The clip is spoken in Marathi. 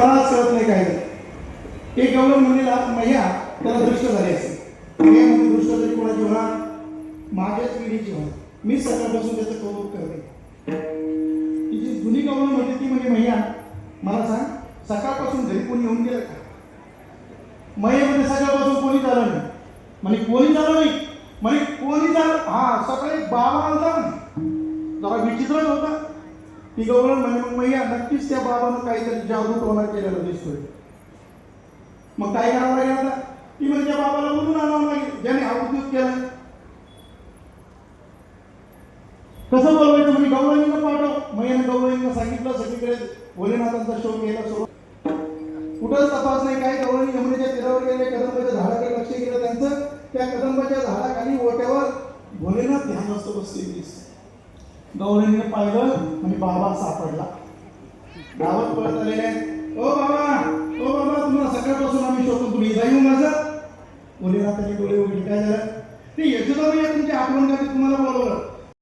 कोणाला कळत नाही काय झालं. एक गवळण मुलीला मैया त्याला दृष्ट झाली असेल. हे म्हणजे दृष्ट तरी कोणाची होणार माझ्याच पिढीची होणार. मी सकाळपासून त्याचं कौतुक करते. तिची जुनी गवळण होती ती म्हणजे मैया. मला सांग सकाळपासून घरी कोणी येऊन गेलं का? म्हणजे सकाळपासून कोणी झालं नाही. म्हणजे कोणी झालं नाही. म्हणजे कोणी झालं? हा सकाळी बाबा आलता जरा विचित्रच होता. ती गवळण म्हणजे मग मैया नक्कीच त्या बाबानं काहीतरी जागृत होणार केलेलं दिसतोय. मग काय करावं लागेल आता? ती म्हणजे बाबाला बोलून आणावं लागेल. ज्याने हा उद्योग केलाय कसं बोलवायचं? म्हणजे गवळणीनं पाठव. मैयाने गवळणीनं सांगितलं सगळीकडे भोलेनाथांचा शोध घ्यायला सुरू. कुठंच तपास नाही. काय गवळणी यमुनेच्या तीरावर गेले कदंबाच्या झाडाकडे लक्ष केलं त्यांचं. त्या कदंबाच्या झाडाखाली ओट्यावर भोलेनाथ ध्यान ध्यानस्थ बसलेली गौरीने पाहिलं आणि बाबा सापडला. गावात परत आलेले ओ बाबा ओ बाबा तुम्हाला सकाळपासून आम्ही शोधतो तुम्ही इथं येऊ माझं भोलेनाथाने डोळे उघडले. काय झालं? ते यशोदाबाई तुमची आठवण करते तुम्हाला बोलवलं